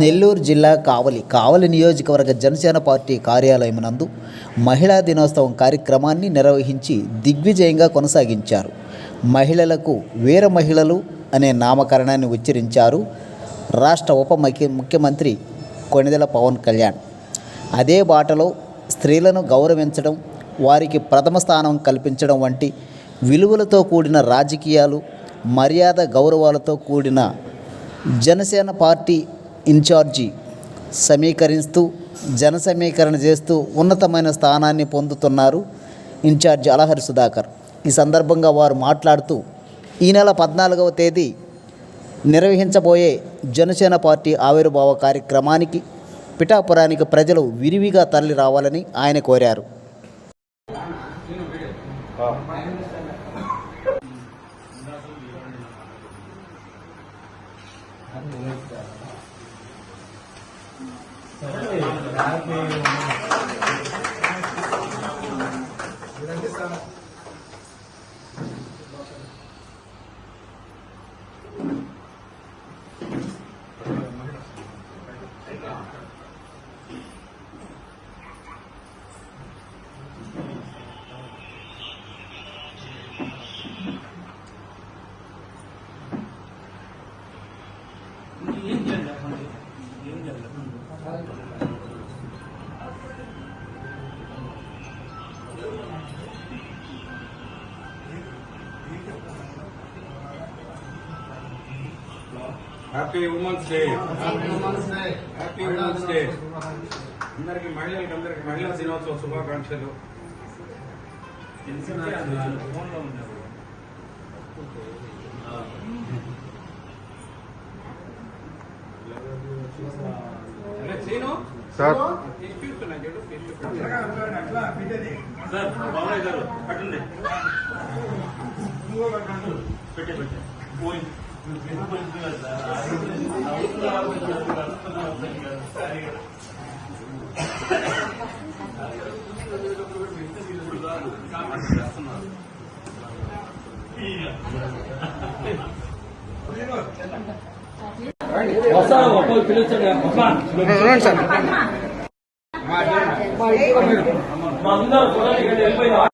నెల్లూరు జిల్లా కావలి కావలి నియోజకవర్గ జనసేన పార్టీ కార్యాలయం నందు మహిళా దినోత్సవం కార్యక్రమాన్ని నిర్వహించి దిగ్విజయంగా కొనసాగించారు. మహిళలకు వీర మహిళలు అనే నామకరణాన్ని ఉచ్చరించారు రాష్ట్ర ఉప ముఖ్య ముఖ్యమంత్రి కొణిదెల పవన్ కళ్యాణ్. అదే బాటలో స్త్రీలను గౌరవించడం వారికి ప్రథమ స్థానం కల్పించడం వంటి విలువలతో కూడిన రాజకీయాలు మర్యాద గౌరవాలతో కూడిన జనసేన పార్టీ ఇన్ఛార్జి సమీకరిస్తూ జన సమీకరణ చేస్తూ ఉన్నతమైన స్థానాన్ని పొందుతున్నారు ఇన్ఛార్జి అలహరి సుధాకర్. ఈ సందర్భంగా వారు మాట్లాడుతూ ఈ నెల పద్నాలుగవ తేదీ నిర్వహించబోయే జనసేన పార్టీ ఆవిర్భావ కార్యక్రమానికి పిఠాపురానికి ప్రజలు విరివిగా తరలి రావాలని ఆయన కోరారు. Thank you. Happy women's day happy women's day అందరికి మహిళలకు అందరికి మహిళా దినోత్సవ శుభాకాంక్షలు. సార్. సార్ గారు కట్టండి పెట్టే పెట్టే. పోయి. వస్తాను ఒక్కరు పిలుస్తాడు మా అందరూ ఫోటో దిగండి వెళ్ళిపోయింది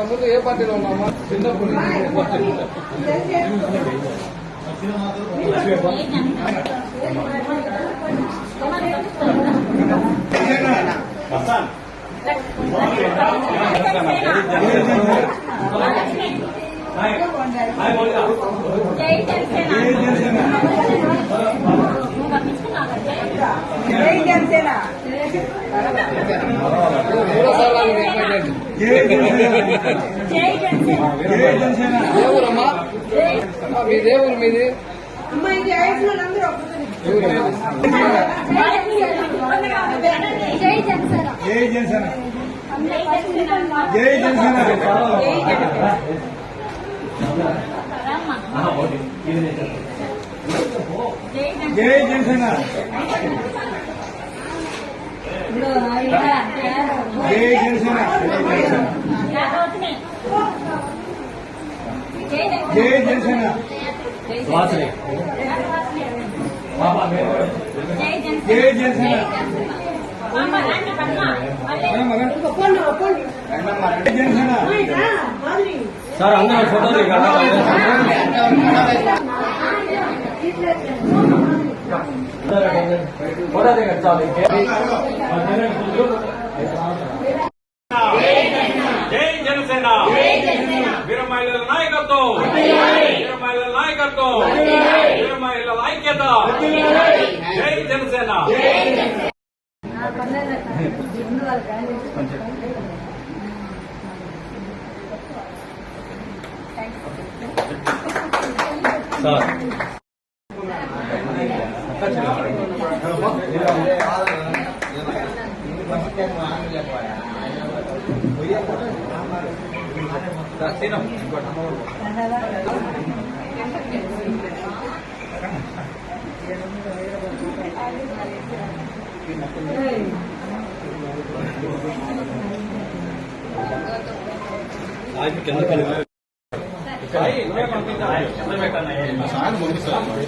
అంతకుముందు ఏ పార్టీలో ఉన్నామా చిన్నప్పుడు. వస్తాను హాయ్ జై జనసేన. అమ్మా, మీ దేవురు మీది జై జనసేన జై జనసేన జై జై జనసేన జై జనసేన జై జనసేన. జై జనసేన సార్ అందరూ ఫోటోలు ఇక్కడ జై జనసేన. వీర మహిళల నాయకత్వం వీర మహిళల నాయకత్వం వీర మహిళల ఐక్యత జై జనసేన. సార్ కింద సీనా కేక్ తీసేయాలి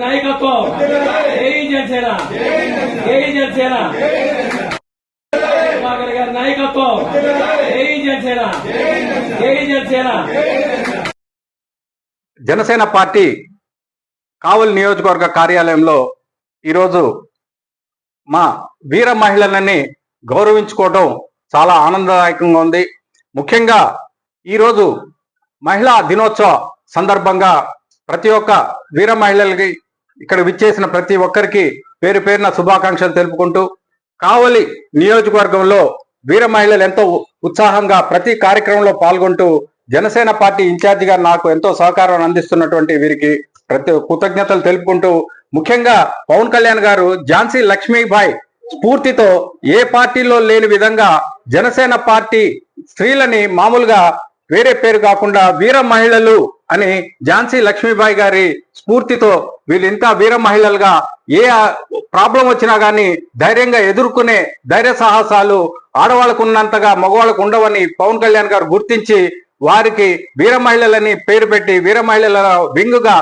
నాయకత్వం జై జనసేన జై జనసేన ప్రభాకర్ గారి నాయకత్వం జై జనసేన జై జనసేన జనసేన పార్టీ కావలి నియోజకవర్గ కార్యాలయంలో ఈరోజు మా వీర మహిళలని గౌరవించుకోవడం చాలా ఆనందదాయకంగా ఉంది. ముఖ్యంగా ఈరోజు మహిళా దినోత్సవ సందర్భంగా ప్రతి ఒక్క వీర మహిళలకి ఇక్కడ విచ్చేసిన ప్రతి ఒక్కరికి పేరు పేరున శుభాకాంక్షలు తెలుపుకుంటూ కావలి నియోజకవర్గంలో వీర మహిళలు ఎంతో ఉత్సాహంగా ప్రతి కార్యక్రమంలో పాల్గొంటూ జనసేన పార్టీ ఇన్ఛార్జిగా నాకు ఎంతో సహకారం అందిస్తున్నటువంటి వీరికి ప్రతి కృతజ్ఞతలు తెలుపుకుంటూ ముఖ్యంగా పవన్ కళ్యాణ్ గారు ఝాన్సీ లక్ష్మీబాయ్ స్ఫూర్తితో ఏ పార్టీలో లేని విధంగా జనసేన పార్టీ స్త్రీలని మామూలుగా వేరే పేరు కాకుండా వీర మహిళలు అని ఝాన్సీ లక్ష్మీబాయి గారి స్ఫూర్తితో వీళ్ళు ఇంకా వీర మహిళలుగా ఏ ప్రాబ్లం వచ్చినా గానీ ధైర్యంగా ఎదుర్కొనే ధైర్య సాహసాలు ఆడవాళ్ళకు ఉన్నంతగా మగవాళ్ళకు ఉండవని పవన్ కళ్యాణ్ గారు గుర్తించి వారికి వీర మహిళలని పేరు పెట్టి వీర మహిళల వింగుగా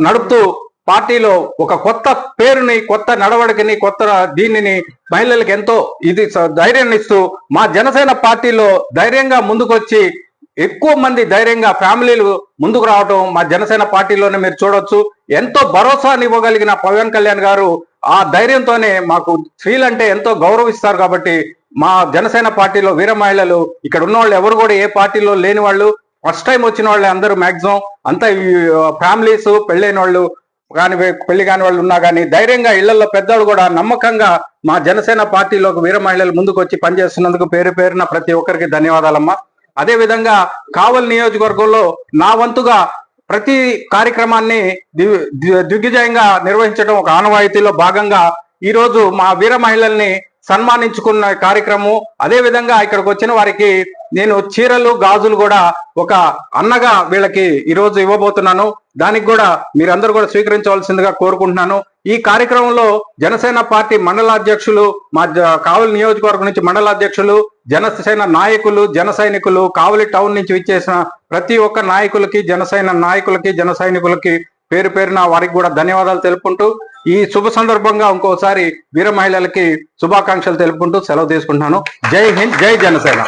నడుపుతూ పార్టీలో ఒక కొత్త పేరుని కొత్త నడవడికని కొత్త దీనిని మహిళలకు ఎంతో ఇది ధైర్యాన్ని ఇస్తూ మా జనసేన పార్టీలో ధైర్యంగా ముందుకొచ్చి ఎక్కువ మంది ధైర్యంగా ఫ్యామిలీలు ముందుకు రావటం మా జనసేన పార్టీలోనే మీరు చూడొచ్చు. ఎంతో భరోసాని ఇవ్వగలిగిన పవన్ కళ్యాణ్ గారు ఆ ధైర్యంతోనే మాకు స్త్రీలంటే ఎంతో గౌరవిస్తారు కాబట్టి మా జనసేన పార్టీలో వీర మహిళలు ఇక్కడ ఉన్న వాళ్ళు ఎవరు కూడా ఏ పార్టీలో లేని వాళ్ళు. ఫస్ట్ టైం వచ్చిన వాళ్ళే అందరూ మాక్సిమం. అంతా ఫ్యామిలీస్ పెళ్ళైన వాళ్ళు కాని పెళ్ళి కాని వాళ్ళు ఉన్నా కానీ ధైర్యంగా ఇళ్ళలో పెద్దలు కూడా నమ్మకంగా మా జనసేన పార్టీలోకి వీర మహిళలు ముందుకు వచ్చి పనిచేస్తున్నందుకు పేరు పేరున ప్రతి ఒక్కరికి ధన్యవాదాలమ్మా. అదే విధంగా కావలి నియోజకవర్గంలో నా వంతుగా ప్రతి కార్యక్రమాన్ని దిగ్విజయంగా నిర్వహించడం ఒక ఆనవాయితీలో భాగంగా ఈ రోజు మా వీర మహిళల్ని సన్మానించుకున్న కార్యక్రమం అదే విధంగా ఇక్కడికి వచ్చిన వారికి నేను చీరలు గాజులు కూడా ఒక అన్నగా వీళ్ళకి ఈరోజు ఇవ్వబోతున్నాను. దానికి కూడా మీరందరూ కూడా స్వీకరించవలసిందిగా కోరుకుంటున్నాను. ఈ కార్యక్రమంలో జనసేన పార్టీ మండలాధ్యక్షులు మా కావలి నియోజకవర్గం నుంచి మండలాధ్యక్షులు జనసేన నాయకులు జన సైనికులు కావలి టౌన్ నుంచి విచ్చేసిన ప్రతి ఒక్క నాయకులకి జనసేన నాయకులకి జన సైనికులకి పేరు పేరున వారికి కూడా ధన్యవాదాలు తెలుపుకుంటూ ఈ శుభ సందర్భంగా ఇంకోసారి వీర మహిళలకి శుభాకాంక్షలు తెలుపుకుంటూ సెలవు తీసుకుంటున్నాను. జై హింద్ జై జనసేన